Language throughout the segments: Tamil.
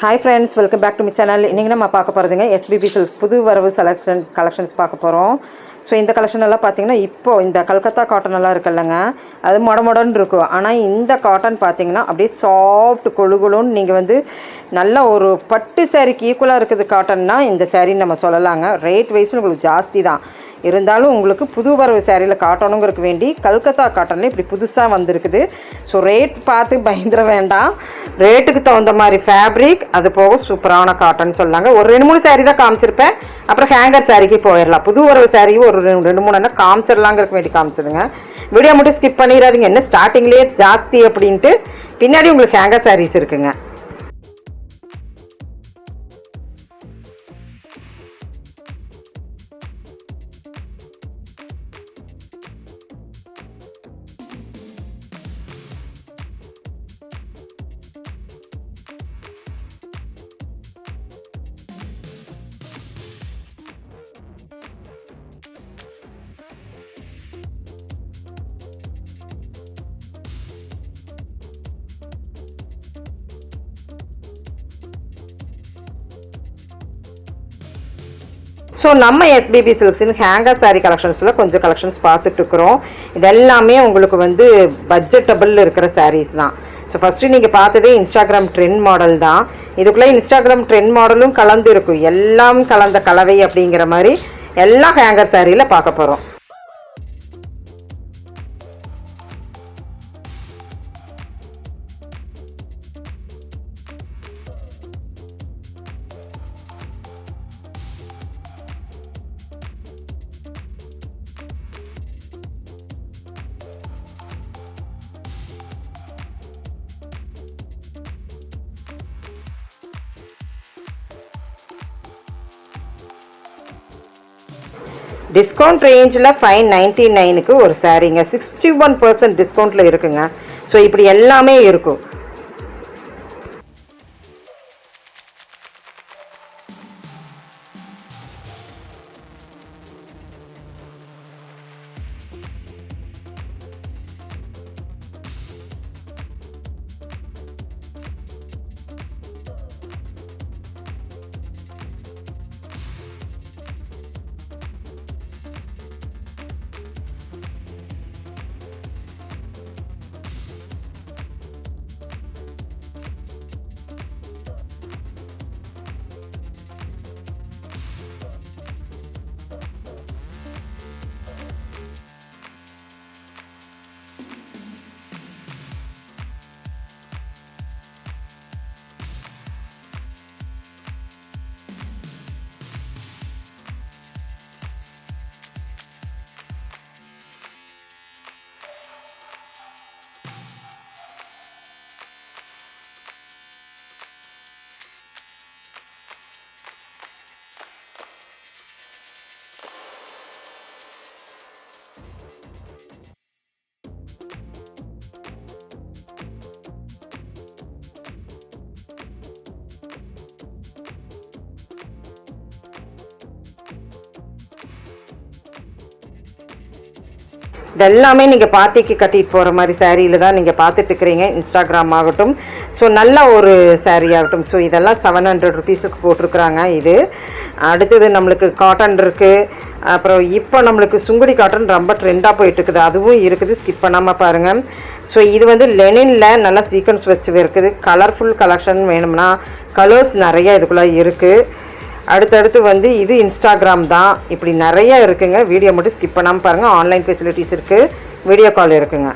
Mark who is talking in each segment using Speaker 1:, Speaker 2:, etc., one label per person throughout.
Speaker 1: Hi friends welcome back to my channel இன்றைக்கி நம்ம பார்க்க போகிறதுங்க எஸ்பிபி சில்க்ஸ் புது வரவு செலக்ஷன் கலெக்ஷன்ஸ் பார்க்க போகிறோம் ஸோ இந்த கலெக்ஷன் எல்லாம் பார்த்தீங்கன்னா இப்போ இந்த கல்கத்தா காட்டன் எல்லாம் இருக்குல்லங்க. அது மொட மொடன்னு இருக்கும். ஆனால் இந்த காட்டன் பார்த்தீங்கன்னா அப்படியே சாஃப்ட் கொழுகுழுன்னு நீங்கள் வந்து நல்ல ஒரு பட்டு சேரீக்கு ஈக்குவலாக இருக்குது காட்டன்னா இந்த சேரீன்னு நம்ம சொல்லலாங்க. ரேட் வைஸும் உங்களுக்கு ஜாஸ்தி தான். இருந்தாலும் உங்களுக்கு புது வரவு சேரீயில் காட்டணுங்கிறதுக்கு வேண்டி கல்கத்தா காட்டனில் இப்படி புதுசாக வந்திருக்குது. ஸோ ரேட் பார்த்து பயந்துட வேண்டாம். ரேட்டுக்கு தகுந்த மாதிரி ஃபேப்ரிக் அது போக சூப்பரான காட்டன் சொல்லாங்க. ஒரு ரெண்டு மூணு சேரீ தான் காமிச்சிருப்பேன். அப்புறம் ஹேங்கர் சாரிக்கு போயிடலாம். புது வரவு saree ஒரு ரெண்டு ரெண்டு மூணு என்ன காமிச்சிடலாங்கிறதுக்கு வேண்டி காமிச்சிடுங்க வீடியோ மட்டும் ஸ்கிப் பண்ணிடாதீங்க. என்ன ஸ்டார்டிங்லேயே ஜாஸ்தி அப்படின்ட்டு. பின்னாடி உங்களுக்கு ஹேங்கர் சாரீஸ் இருக்குங்க. ஸோ நம்ம எஸ்பிபி சில்க்ஸின் ஹேங்கர் saree கலெக்ஷன்ஸில் கொஞ்சம் கலெக்ஷன்ஸ் பார்த்துட்டு இருக்கிறோம் இது எல்லாமே உங்களுக்கு வந்து பட்ஜெட்டபிள் இருக்கிற சாரீஸ் தான். ஸோ ஃபஸ்ட்டு நீங்கள் பார்த்ததே இன்ஸ்டாகிராம் ட்ரெண்ட் மாடல் தான். இதுக்குள்ளே இன்ஸ்டாகிராம் ட்ரெண்ட் மாடலும் கலந்து இருக்கும் எல்லாம் கலந்த கலவை அப்படிங்கிற மாதிரி எல்லா ஹேங்கர் சாரியில் பார்க்க போகிறோம் டிஸ்கவுண்ட் ரேஞ்சில் ஃபைவ் நைன்ட்டி நைனுக்கு ஒரு சாரீங்க சிக்ஸ்டி ஒன் பர்சன்ட் டிஸ்கவுண்ட்டில் இருக்குங்க. ஸோ இப்படி எல்லாமே இருக்கும். இதெல்லாமே நீங்கள் பார்ட்டிக்கு கட்டிட்டு போகிற மாதிரி சாரியில் தான் நீங்கள் பார்த்துட்டு இருக்கிறீங்க. இன்ஸ்டாகிராம் ஆகட்டும். ஸோ நல்ல ஒரு சேரீ ஆகட்டும். ஸோ இதெல்லாம் செவன் ஹண்ட்ரட் ருபீஸுக்கு போட்டிருக்கிறாங்க இது. அடுத்தது நம்மளுக்கு காட்டன் இருக்குது அப்புறம் இப்போ நம்மளுக்கு சுங்குடி காட்டன் ரொம்ப ட்ரெண்டாக போயிட்டு இருக்குது அதுவும் இருக்குது. ஸ்கிப் பண்ணாமல் பாருங்கள் ஸோ இது வந்து லெனினில் நல்லா சீக்வன்ஸ் வச்சு இருக்குது. கலர்ஃபுல் கலெக்ஷன் வேணும்னா கலர்ஸ் நிறைய இதுக்குள்ளே இருக்குது அடுத்தடுத்து வந்து இது இன்ஸ்டாகிராம் தான். இப்படி நிறைய இருக்குங்க. வீடியோ மட்டும் ஸ்கிப் பண்ணாமல் பாருங்கள் ஆன்லைன் ஃபெசிலிட்டிஸ் இருக்குது வீடியோ கால் இருக்குங்க.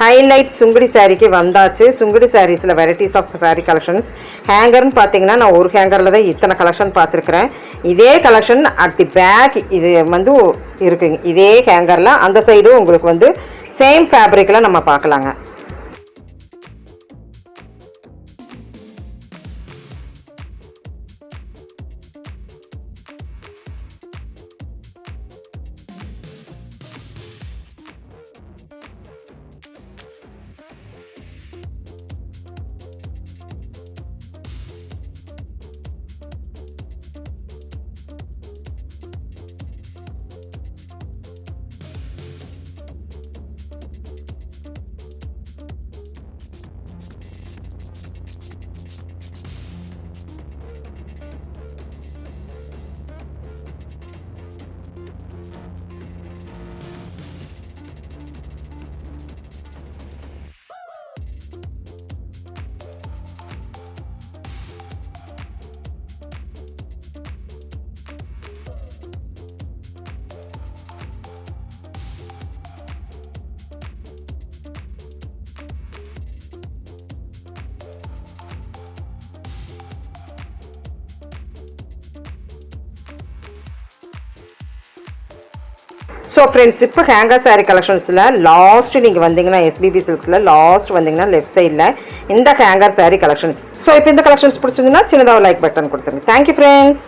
Speaker 1: ஹைலைட் சுங்குடி சாரீக்கு வந்தாச்சு. சுங்குடி சாரீஸில் வெரைட்டிஸ் ஆஃப் saree கலெக்ஷன்ஸ் ஹேங்கர்னு பார்த்தீங்கன்னா நான் ஒரு ஹேங்கரில் தான் இத்தனை கலெக்ஷன் பார்த்துருக்குறேன் இதே கலெக்ஷன் அட் தி பேக் இது வந்து இருக்குங்க. இதே ஹேங்கரில் அந்த சைடும் உங்களுக்கு வந்து சேம் ஃபேப்ரிக்கில் நம்ம பார்க்கலாங்க ஸோ ஃப்ரெண்ட்ஸ் இப்போ ஹேங்கர் saree கலெக்ஷன்ஸில் லாஸ்ட் நீங்கள் வந்தீங்கன்னா எஸ்பிபி சில்க்ஸில் லாஸ்ட் வந்தீங்கன்னா லெஃப்ட் சைடில் இந்த ஹேங்கர் saree கலெக்ஷன்ஸ் ஸோ இப்போ இந்த கலெக்ஷன்ஸ் பிடிச்சிருந்தீங்கன்னா சின்னதாக லைக் பட்டன் கொடுத்துருங்க. Thank you friends